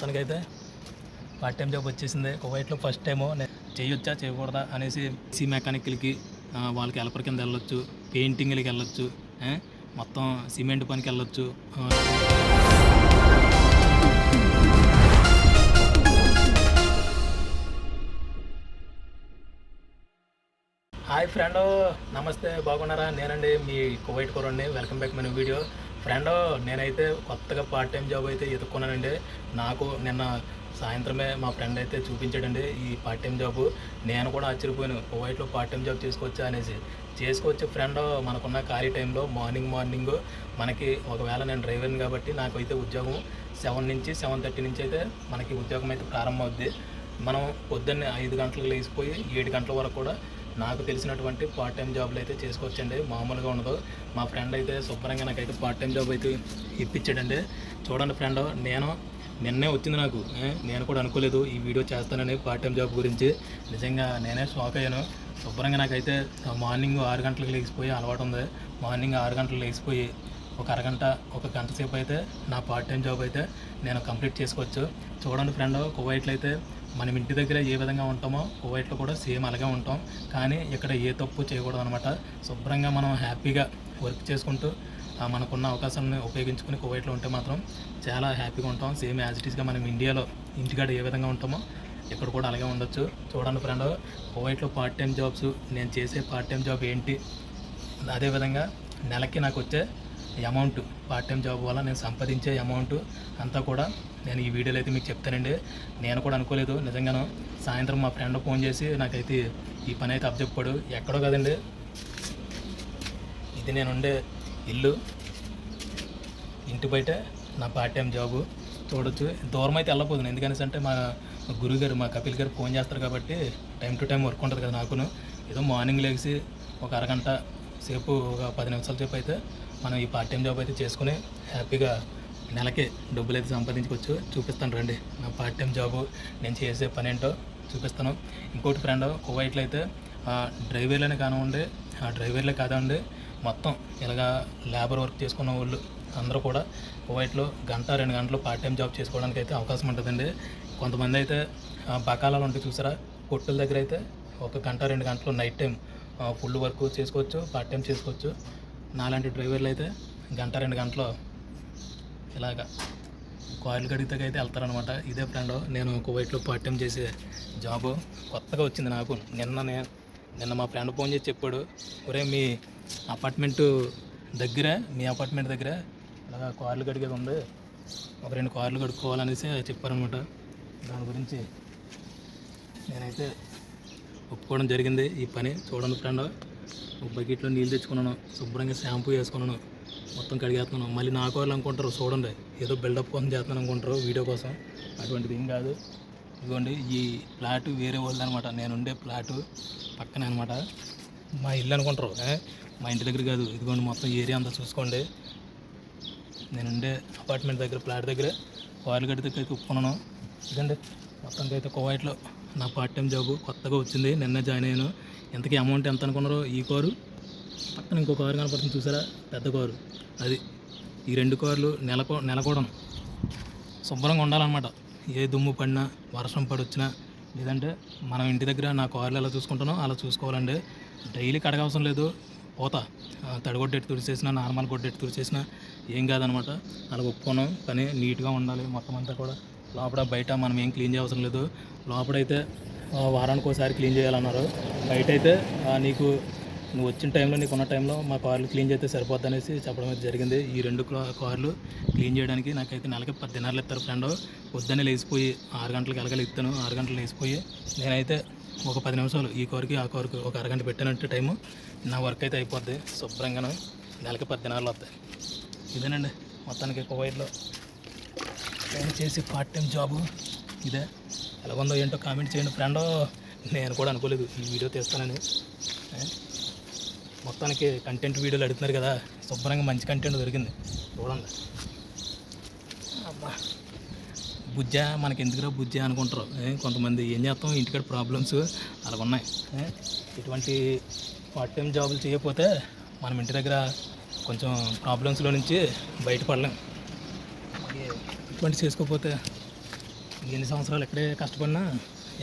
తనకైతే part time job వచ్చేసింది. కువైట్లో ఫస్ట్ టైము నేను చేయొచ్చా చేయకూడదా అనేసి సి మెకానిక్లకి వాళ్ళకి హెల్పర్ కింద వెళ్ళొచ్చు పెయింటింగ్లకి వెళ్ళొచ్చు మొత్తం సిమెంట్ పనికి వెళ్ళొచ్చు. హాయ్ ఫ్రెండ్ నమస్తే బాగున్నారా? నేనండి మీ కువైట్ కూరండి వెల్కమ్ బ్యాక్ మన వీడియో ఫ్రెండ్ నేనైతే కొత్తగా పార్ట్ టైం జాబ్ అయితే ఎదుర్కొన్నానండి. నాకు నిన్న సాయంత్రమే మా ఫ్రెండ్ అయితే చూపించాడండి ఈ పార్ట్ టైం జాబ్ నేను కూడా ఆశ్చర్యపోయాను. కువైట్లో పార్ట్ టైం జాబ్ చేసుకోవచ్చా అనేసి. చేసుకోవచ్చు ఫ్రెండ్ మనకున్న ఖాళీ టైంలో మార్నింగ్ మార్నింగ్ మనకి ఒకవేళ నేను డ్రైవర్ని కాబట్టి నాకు అయితే ఉద్యోగం సెవెన్ నుంచి సెవెన్ థర్టీ నుంచి అయితే మనకి ఉద్యోగం అయితే ప్రారంభం అవుద్ది మనం పొద్దున్నే ఐదు గంటలకు లేచిపోయి ఏడు గంటల వరకు కూడా నాకు తెలిసినటువంటి పార్ట్ టైం జాబ్లు అయితే చేసుకోవచ్చండి. మామూలుగా ఉండదు. మా ఫ్రెండ్ అయితే శుభ్రంగా నాకైతే పార్ట్ టైం జాబ్ అయితే ఇప్పించాడండి. చూడండి ఫ్రెండ్ నేను నిన్నే వచ్చింది నాకు. నేను కూడా అనుకోలేదు ఈ వీడియో చేస్తానని పార్ట్ టైం జాబ్ గురించి. నిజంగా నేనే షాక్ అయ్యాను. శుభ్రంగా నాకైతే మార్నింగ్ ఆరు గంటలకు లేచిపోయి అలవాటు ఉంది. మార్నింగ్ ఆరు గంటలకు లేచిపోయి ఒక అరగంట ఒక గంట సేపు అయితే నా పార్ట్ టైం జాబ్ అయితే నేను కంప్లీట్ చేసుకోవచ్చు. చూడండి ఫ్రెండ్ కువైట్లో అయితే మనం ఇంటి దగ్గర ఏ విధంగా ఉంటామో కువైట్లో కూడా సేమ్ అలాగే ఉంటాం. కానీ ఇక్కడ ఏ తప్పు చేయకూడదు అనమాట శుభ్రంగా మనం హ్యాపీగా వర్క్ చేసుకుంటూ మనకున్న అవకాశాలను ఉపయోగించుకుని కువైట్లో ఉంటే మాత్రం చాలా హ్యాపీగా ఉంటాం. సేమ్ యాజ్ ఇట్ ఈస్గా మనం ఇండియాలో ఇంటికాడ ఏ విధంగా ఉంటామో ఇక్కడ కూడా అలాగే ఉండొచ్చు. చూడండి ఫ్రెండ్ కువైట్లో పార్ట్ టైం జాబ్స్ నేను చేసే పార్ట్ టైం జాబ్ ఏంటి? అదేవిధంగా నెలకి నాకు వచ్చే అమౌంట్ పార్ట్ టైం జాబ్ వల్ల నేను సంపాదించే అమౌంట్ అంతా కూడా నేను ఈ వీడియోలో అయితే మీకు చెప్తానండి. నేను కూడా అనుకోలేదు. నిజంగాను సాయంత్రం మా ఫ్రెండ్ ఫోన్ చేసి నాకైతే ఈ పని అయితే అప్పచెప్పాడు. ఎక్కడో కదండి. ఇది నేను ఉండే ఇల్లు. ఇంటి బయట నా పార్ట్ టైం జాబు చూడొచ్చు. దూరం అయితే వెళ్ళకపోతుంది ఎందుకనేసి అంటే మా గురుగారు గురువు గారు మా కపిల్ గారు ఫోన్ చేస్తారు కాబట్టి టైం టు టైం వర్క్ ఉంటుంది కదా నాకును. ఏదో మార్నింగ్ లేచి ఒక అరగంట సేపు ఒక పది నిమిషాల సేపు అయితే మనం ఈ పార్ట్ టైం జాబ్ అయితే చేసుకుని హ్యాపీగా నెలకి డబ్బులు అయితే సంపాదించుకోవచ్చు. చూపిస్తాను రండి. నా పార్ట్ టైం జాబు నేను చేసే పని ఏంటో చూపిస్తాను. ఇంకోటి ఫ్రెండ్ కువైట్లో అయితే ఆ, డ్రైవర్లనే కానివ్వండి ఆ డ్రైవర్లే కాదండి మొత్తం ఇలాగా లేబర్ వర్క్ చేసుకున్న వాళ్ళు అందరూ కూడా కువైట్లో గంట రెండు గంటలు పార్ట్ టైం జాబ్ చేసుకోవడానికి అయితే అవకాశం ఉంటుందండి. కొంతమంది అయితే ఆ, బకాలాలు ఉంటాయి చూసారా కొట్టుల దగ్గర అయితే ఒక గంట రెండు గంటలు నైట్ టైం ఫుల్ వర్క్ చేసుకోవచ్చు పార్ట్ టైం చేసుకోవచ్చు. నాలాంటి డ్రైవర్లు అయితే గంట రెండు గంటలు ఇలాగా కాయిల్ కడిగితే అయితే వెళ్తారనమాట ఇదే ఫ్రెండ్ నేను కువైట్లో పార్ట్ టైం చేసే జాబు కొత్తగా వచ్చింది నాకు. నిన్ననే నిన్న మా ఫ్రెండ్ ఫోన్ చేసి చెప్పాడు ఒరే మీ అపార్ట్మెంటు దగ్గర మీ అపార్ట్మెంట్ దగ్గర ఇలాగా కార్లు గడిగేది ఉంది. ఒక రెండు కార్లు కడుక్కోవాలనేసి చెప్పారనమాట దాని గురించి నేనైతే ఒప్పుకోవడం జరిగింది. ఈ పని చూడండి ఫ్రెండ్. ఒక బకెట్లో నీళ్ళు తెచ్చుకున్నాను. శుభ్రంగా షాంపూ వేసుకున్నాను. మొత్తం కడిగేస్తున్నాను. మళ్ళీ నాకు వాళ్ళు అనుకుంటారు చూడండి ఏదో బిల్డప్ కోసం చేస్తున్నాను అనుకుంటారు వీడియో కోసం. అటువంటిది ఏం కాదు. ఇదిగోండి ఈ ప్లాట్ వేరే వాళ్ళు అనమాట నేను ఉండే పక్కనే అనమాట మా ఇల్లు అనుకుంటారు. మా ఇంటి దగ్గర కాదు. ఇదిగోండి మొత్తం ఏరియా అంతా చూసుకోండి. నేను ఉండే అపార్ట్మెంట్ దగ్గర ప్లాట్ దగ్గర. కోళ్ళ గడ్డి దగ్గర అయితే ఉప్పుకున్నాను ఇదండి మొత్తానికి అయితే కువైట్లో నా పార్ట్ టైం జాబ్ కొత్తగా వచ్చింది నిన్న జాయిన్ అయ్యాను. ఎంతకీ అమౌంట్ ఎంత అనుకున్నారో ఈ కారు? పక్కన ఇంకో కారు కనపడుతుంది చూసారా? పెద్ద కారు. అది ఈ రెండు కార్లు నెలకో నెల కూడా శుభ్రంగా ఉండాలన్నమాట. ఏ దుమ్ము పడినా వర్షం పడొచ్చినా లేదంటే మనం ఇంటి దగ్గర నా కార్లు ఎలా చూసుకుంటానో అలా చూసుకోవాలండి. డైలీ కడగవసరం లేదు. పోతా. ఆ, తడిగొడ్డెట్టు తుడిచేసినా నార్మల్ గొడ్డెట్టు తుడిచేసినా ఏం కాదనమాట అలా ఒప్పుకోను కానీ నీట్గా ఉండాలి మొత్తం అంతా కూడా. లోపల బయట మనం ఏం క్లీన్ చేయవసరం లేదు. లోపలైతే వారానికి ఒకసారి క్లీన్ చేయాలన్నారు. బయట అయితే నీకు నువ్వు వచ్చిన టైంలో నీకు ఉన్న టైంలో మా కార్లు క్లీన్ చేస్తే సరిపోద్ది అనేసి చెప్పడం అయితే జరిగింది. ఈ రెండు కార్లు క్లీన్ చేయడానికి నాకైతే నెలకి పది దినాలు ఇస్తారు ఫ్రెండ్ పొద్దున్నే లేచిపోయి ఆరు గంటలకు ఎలగలు ఇస్తాను. ఆరు గంటలు లేచిపోయి నేనైతే ఒక పది నిమిషాలు ఈ కారుకి ఆ కారుకి ఒక అరగంట పెట్టినట్టు టైము నా వర్క్ అయితే అయిపోద్ది శుభ్రంగాను. నెలకి పది దినాలు వస్తాయి. ఇదేనండి మొత్తానికి కువైట్లో. నేను చేసే పార్ట్ టైం జాబు ఇదే. ఎలాగుందో ఏంటో కామెంట్ చేయండి ఫ్రెండ్ నేను కూడా అనుకోలేదు ఈ వీడియో తీస్తానని? మొత్తానికి కంటెంట్ వీడియోలు అడుగుతున్నారు కదా శుభ్రంగా మంచి కంటెంట్ దొరికింది. చూడండి. అబ్బా. బుజ్జ మనకి ఎందుకురా బుజ్జ అనుకుంటారు? కొంతమంది ఏం చేస్తాం? ఇంటికాడ ప్రాబ్లమ్స్ అలా ఉన్నాయి? ఇటువంటి పార్ట్ టైం జాబులు చేయకపోతే మనం ఇంటి దగ్గర కొంచెం ప్రాబ్లమ్స్లో నుంచి బయటపడలేం. ఇటువంటి చేసుకోకపోతే ఎన్ని సంవత్సరాలు ఇక్కడే కష్టపడినా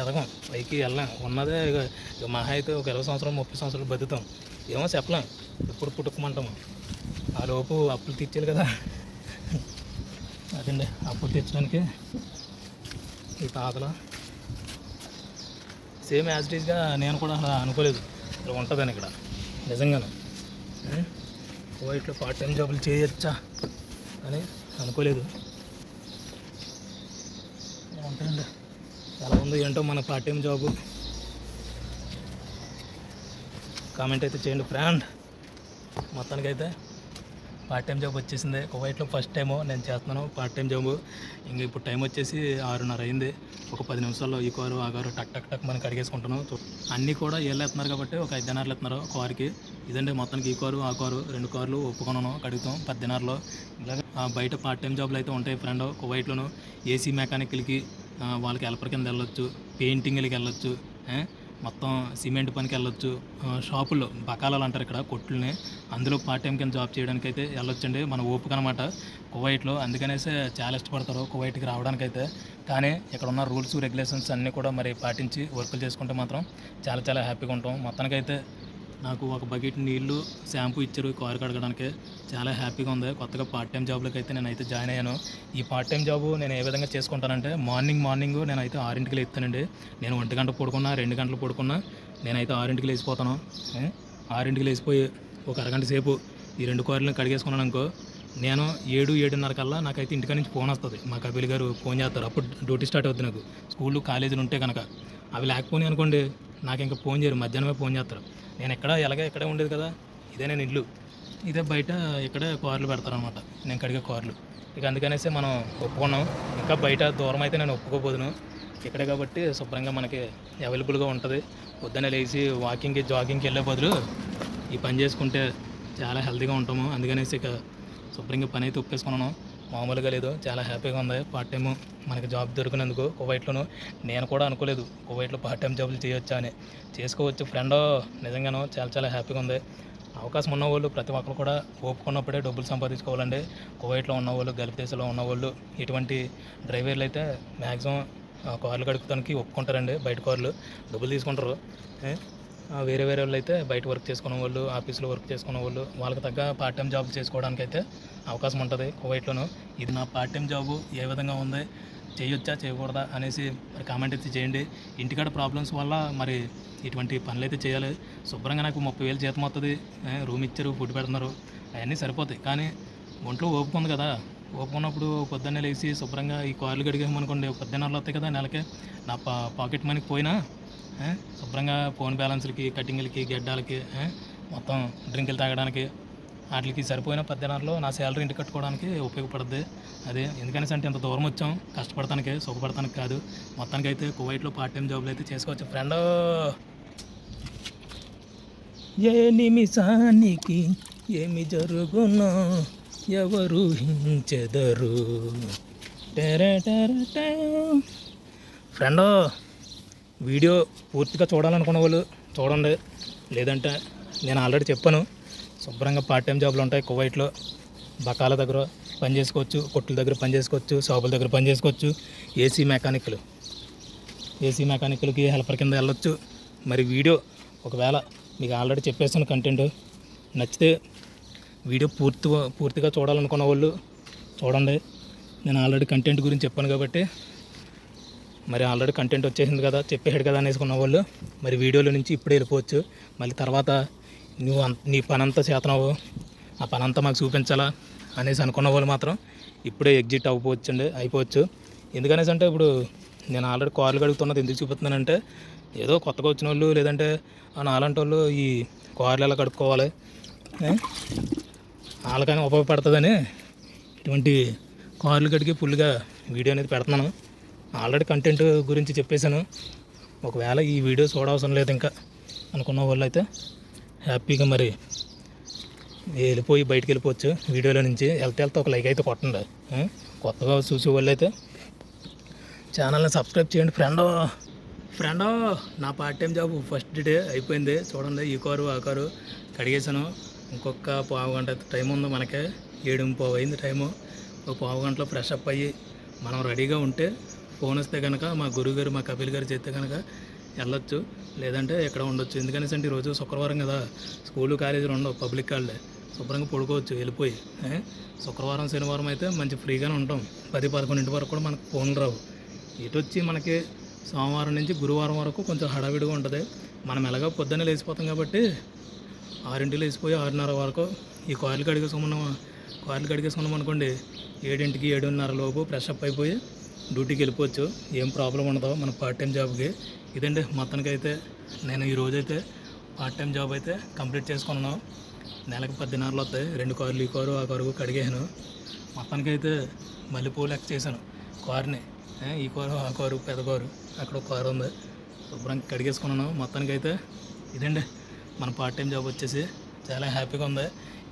ఎదగం. పైకి వెళ్ళాం ఉన్నదే ఇక మహా అయితే ఒక ఇరవై సంవత్సరాలు ముప్పై సంవత్సరాలు బతుకుతాం. ఏమో చెప్పలేం. ఎప్పుడు పుట్టుకోమంటాము. ఆ లోపు అప్పులు తీర్చాలి కదా. అదండి. అప్పులు తీర్చడానికి ఈ తాతలు. సేమ్ యాజ్ ఇట్ నేను కూడా అలా అనుకోలేదు. ఇలా ఉంటుందని ఇక్కడ. నిజంగానే. ఓ ఇట్లా పార్ట్ టైం జాబులు చేయొచ్చా అని అనుకోలేదు. ఇలా ఎలా ఉందో ఏంటో మన పార్ట్ టైం జాబు కామెంట్ అయితే చేయండి ఫ్రెండ్ మొత్తానికైతే పార్ట్ టైం జాబ్ వచ్చేసింది. కువైట్లో ఫస్ట్ టైము నేను చేస్తున్నాను పార్ట్ టైం జాబు ఇంక ఇప్పుడు టైం వచ్చేసి ఆరున్నర అయింది. ఒక పది నిమిషాల్లో ఈ కారు ఆ కారు టక్ టక్ టక్ మనకి అడిగేసుకుంటాను అన్నీ కూడా ఏళ్ళు ఎత్తున్నారు కాబట్టి ఒక ఐదు దినార్లు ఎత్తున్నారు కారుకి. ఇదండి మొత్తానికి ఈ కారు ఆ కారు. రెండు కార్లు ఒప్పుకున్నాను కడుగుతాం పది దినార్లో ఇలాగ బయట పార్ట్ టైం జాబ్లు అయితే ఉంటాయి ఫ్రెండ్ కువైట్లోను ఏసీ మెకానిక్లకి వాళ్ళకి హెల్పర్ కింద వెళ్ళొచ్చు పెయింటింగ్లకి వెళ్ళొచ్చు మొత్తం సిమెంట్ పనికి వెళ్ళొచ్చు. షాపులు షాపుల్లో బకాలాలు అంటారు ఇక్కడ కొట్లని. అందులో పార్ట్ టైం కింద జాబ్ చేయడానికి అయితే వెళ్ళొచ్చండి. మన ఓపిక అనమాట కువైట్లో అందుకనేసే చాలా ఇష్టపడతారు కువైట్కి రావడానికి అయితే కానీ ఇక్కడ ఉన్న రూల్స్ రెగ్యులేషన్స్ అన్నీ కూడా మరి పాటించి వర్కులు చేసుకుంటే మాత్రం చాలా చాలా హ్యాపీగా ఉంటాం. మొత్తానికైతే నాకు ఒక బకెట్ నీళ్ళు షాంపూ ఇచ్చారు కారు కడగడానికి. చాలా హ్యాపీగా ఉంది. కొత్తగా పార్ట్ టైం జాబ్లోకి అయితే నేనైతే జాయిన్ అయ్యాను. ఈ పార్ట్ టైం జాబు నేను ఏ విధంగా చేసుకుంటానంటే మార్నింగ్ మార్నింగ్ నేనైతే ఆరింటికి లేస్తానండి నేను ఒంటి గంట పడుకున్నా రెండు గంటలు పడుకున్నా నేనైతే ఆరింటికి లేచిపోతాను. ఆరింటికి లేచిపోయి ఒక అరగంట సేపు ఈ రెండు కార్లను కడిగేసుకున్నాను అనుకో నేను ఏడు ఏడున్నర కల్లా నాకైతే ఇంటికాడ నుంచి ఫోన్ వస్తుంది. మా కపిల్ గారు ఫోన్ చేస్తారు. అప్పుడు డ్యూటీ స్టార్ట్ అవుతుంది నాకు. స్కూళ్ళు కాలేజీలు ఉంటే కనుక అవి లేకపోయినాయి అనుకోండి నాకు ఇంకా ఫోన్ చేయరు. మధ్యాహ్నమే ఫోన్ చేస్తారు. నేను ఎక్కడ ఎలాగే ఇక్కడే ఉండేది కదా. ఇదే నేను ఇల్లు. ఇదే బయట ఇక్కడే కార్లు పెడతారనమాట నేను కడిగే కార్లు. ఇక అందుకనేసి మనం ఒప్పుకున్నాం. ఇంకా బయట దూరం అయితే నేను ఒప్పుకోబోదును. ఇక్కడే కాబట్టి శుభ్రంగా మనకి అవైలబుల్గా ఉంటుంది. పొద్దున్నే లేచి వాకింగ్కి జాగింగ్కి వెళ్ళే బదులు ఈ పని చేసుకుంటే చాలా హెల్తీగా ఉంటాము. అందుకనేసి ఇక శుభ్రంగా పని అయితే ఒప్పేసుకున్నాను. మామూలుగా లేదు. చాలా హ్యాపీగా ఉంది. పార్ట్ టైం మనకి జాబ్ దొరికినందుకు కువైట్లోను నేను కూడా అనుకోలేదు. కువైట్లో పార్ట్ టైం జాబులు చేయొచ్చా అని. చేసుకోవచ్చు. ఫ్రెండ్ నిజంగాను చాలా చాలా హ్యాపీగా ఉంది. అవకాశం ఉన్న వాళ్ళు ప్రతి ఒక్కరు కూడా ఒప్పుకున్నప్పుడే డబ్బులు సంపాదించుకోవాలండి. కువైట్లో ఉన్నవాళ్ళు గల్ఫ్ దేశంలో ఉన్నవాళ్ళు ఇటువంటి డ్రైవర్లు అయితే మ్యాక్సిమం కార్లు గడుపుతానికి ఒప్పుకుంటారండి. బయట కార్లు డబ్బులు తీసుకుంటారు. వేరే వేరే వాళ్ళు అయితే బయట వర్క్ చేసుకునే వాళ్ళు ఆఫీస్లో వర్క్ చేసుకునే వాళ్ళు వాళ్ళకి తగ్గ పార్ట్ టైం జాబ్ చేసుకోవడానికి అయితే అవకాశం ఉంటుంది కువైట్లోను. ఇది నా పార్ట్ టైం జాబు ఏ విధంగా ఉంది చేయొచ్చా చేయకూడదా అనేసి మరి కామెంట్ అయితే చేయండి. ఇంటికాడ ప్రాబ్లమ్స్ వల్ల మరి ఇటువంటి పనులు అయితే చేయాలి. శుభ్రంగా నాకు ముప్పై వేలు జీతం వస్తుంది రూమ్ ఇచ్చారు ఫుడ్ పెడుతున్నారు అవన్నీ సరిపోతాయి. కానీ ఒంట్లో ఓపిక ఉంది కదా ఓపుకున్నప్పుడు పొద్దున్నే లేచి శుభ్రంగా ఈ కార్లు గడిగామనుకోండి పద్దెనాలు వస్తాయి కదా నెలకే. నా పా పాకెట్ మనీకి పోయినా శుభ్రంగా ఫోన్ బ్యాలెన్స్లకి కటింగ్లకి గెడ్డాలకి మొత్తం డ్రింకులు తాగడానికి వాటికి సరిపోయిన పద్దెనారులో నా శాలరీ ఇంటి కట్టుకోవడానికి ఉపయోగపడుద్ది. అదే ఎందుకనేసి అంటే ఇంత దూరం వచ్చాం కష్టపడతానికి సుఖపడతానికి కాదు. మొత్తానికి అయితే కువైట్లో పార్ట్ టైం జాబ్లు అయితే చేసుకోవచ్చు ఫ్రెండ్! ఏ నిమిషానికి ఏమి జరుగునో ఎవరు హించెదరు ఫ్రెండో! వీడియో పూర్తిగా చూడాలనుకున్న వాళ్ళు చూడండి. లేదంటే నేను ఆల్రెడీ చెప్పాను శుభ్రంగా పార్ట్ టైం జాబ్లు ఉంటాయి కువైట్లో. బకాల దగ్గర పని చేసుకోవచ్చు కొట్టుల దగ్గర పని చేసుకోవచ్చు షాపుల దగ్గర పని చేసుకోవచ్చు ఏసీ మెకానిక్లు ఏసీ మెకానిక్లకి హెల్పర్ కింద వెళ్ళొచ్చు. మరి వీడియో ఒకవేళ మీకు ఆల్రెడీ చెప్పేస్తాను కంటెంట్ నచ్చితే వీడియో పూర్తి పూర్తిగా చూడాలనుకున్న వాళ్ళు చూడండి. నేను ఆల్రెడీ కంటెంట్ గురించి చెప్పాను కాబట్టి మరి ఆల్రెడీ కంటెంట్ వచ్చేసింది కదా చెప్పేసాడు కదా అనేసుకున్న వాళ్ళు మరి వీడియోలో నుంచి ఇప్పుడే వెళ్ళిపోవచ్చు. మళ్ళీ తర్వాత నువ్వు అంత నీ పని అంతా చేతనావు. ఆ పని అంతా మాకు చూపించాలా అనేసి అనుకున్న వాళ్ళు మాత్రం ఇప్పుడే ఎగ్జిట్ అవ్వచ్చు అండి అయిపోవచ్చు. ఎందుకనేసి అంటే ఇప్పుడు నేను ఆల్రెడీ కార్లు కడుగుతున్నది ఎందుకు చూపిస్తున్నానంటే ఏదో కొత్తగా వచ్చిన వాళ్ళు లేదంటే ఆ నాలాంటి వాళ్ళు ఈ కార్లు ఎలా కడుక్కోవాలి వాళ్ళకైనా ఉపయోగపడుతుందని ఇటువంటి కార్లు కడిగి ఫుల్గా వీడియో అనేది పెడుతున్నాను. ఆల్రెడీ కంటెంట్ గురించి చెప్పేశాను. ఒకవేళ ఈ వీడియో చూడవసరం లేదు ఇంకా అనుకున్న వాళ్ళు అయితే హ్యాపీగా మరి వెళ్ళిపోయి బయటికి వెళ్ళిపోవచ్చు. వీడియోలో నుంచి వెళ్తే వెళ్తే ఒక లైక్ అయితే కొట్టండి. కొత్తగా చూసే వాళ్ళు అయితే ఛానల్ని సబ్స్క్రైబ్ చేయండి ఫ్రెండ్ ఫ్రెండ్ నా part time job first day అయిపోయింది. చూడండి ఈ కారు ఆ కారు కడిగేశాను. ఇంకొక పావు గంట టైం ఉంది మనకే. ఏడు పావు అయింది టైము ఒక పావు గంటలో ఫ్రెష్ అప్ అయ్యి మనం రెడీగా ఉంటే ఫోన్ వస్తే కనుక మా గురువు గారు మా కపిల్ గారు చేస్తే కనుక వెళ్ళొచ్చు. లేదంటే ఇక్కడ ఉండొచ్చు. ఎందుకనేసి అంటే ఈరోజు శుక్రవారం కదా. స్కూలు కాలేజీలు ఉండవు. పబ్లిక్ కాళ్ళే శుభ్రంగా పడుకోవచ్చు వెళ్ళిపోయి. శుక్రవారం శనివారం అయితే మంచి ఫ్రీగానే ఉంటాం. పది పదకొండింటి వరకు కూడా మనకు ఫోన్లు రావు. ఇటు వచ్చి మనకి సోమవారం నుంచి గురువారం వరకు కొంచెం హడావిడిగా ఉంటుంది. మనం ఎలాగో పొద్దున్నే లేచిపోతాం కాబట్టి ఆరింటికి లేచిపోయి ఆరున్నర వరకు ఈ కాయలు కడిగేసుకున్నాం. కాయలు కడిగేసుకున్నాం అనుకోండి ఏడింటికి ఏడున్నర లోపు ఫ్రెష్ అప్ అయిపోయి డ్యూటీకి వెళ్ళిపోవచ్చు. ఏం ప్రాబ్లం ఉండదు. మన పార్ట్ టైం జాబ్కి ఇదండి మొత్తానికి అయితే నేను ఈ రోజైతే పార్ట్ టైం జాబ్ అయితే కంప్లీట్ చేసుకున్నాను నెలకు పద్దెనారులు వస్తాయి. రెండు కార్లు ఈ కారు ఆ కారు కడిగాను మొత్తానికి అయితే మల్లెపూలు ఎక్క చేశాను. కారుని ఈ కారు ఆ కారు పెద్ద కారు అక్కడ ఒక కారు ఉంది. శుభ్రంగా కడిగేసుకున్నాను మొత్తానికి అయితే ఇదండి మన పార్ట్ టైం జాబ్ వచ్చేసి చాలా హ్యాపీగా ఉంది.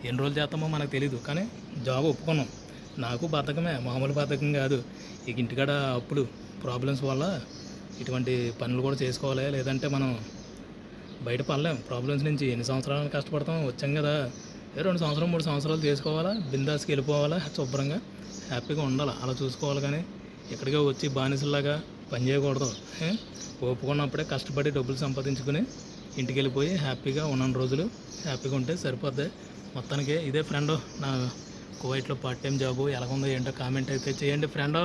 ఎన్ని రోజులు చేస్తామో మనకు తెలియదు కానీ జాబ్ ఒప్పుకున్నాం. నాకు బద్ధకమే మామూలు బద్ధకం కాదు. ఇక ఇంటికాడ అప్పుడు ప్రాబ్లమ్స్ వల్ల ఇటువంటి పనులు కూడా చేసుకోవాలి లేదంటే మనం బయట పడలేం. ప్రాబ్లమ్స్ నుంచి ఎన్ని సంవత్సరాలు కష్టపడతాం? వచ్చాం కదా. రెండు సంవత్సరం మూడు సంవత్సరాలు చేసుకోవాలా? బిందాస్కి వెళ్ళిపోవాలా? శుభ్రంగా హ్యాపీగా ఉండాలి? అలా చూసుకోవాలి కానీ ఇక్కడికే వచ్చి బానిసలాగా పని చేయకూడదు. ఒప్పుకున్నప్పుడే కష్టపడి డబ్బులు సంపాదించుకుని ఇంటికి వెళ్ళిపోయి హ్యాపీగా ఉన్న రోజులు హ్యాపీగా ఉంటే సరిపోద్ది. మొత్తానికి ఇదే ఫ్రెండ్ నా కువైట్లో పార్ట్ టైం జాబు ఎలాగుందో ఏంటో కామెంట్ అయితే చేయండి ఫ్రెండ్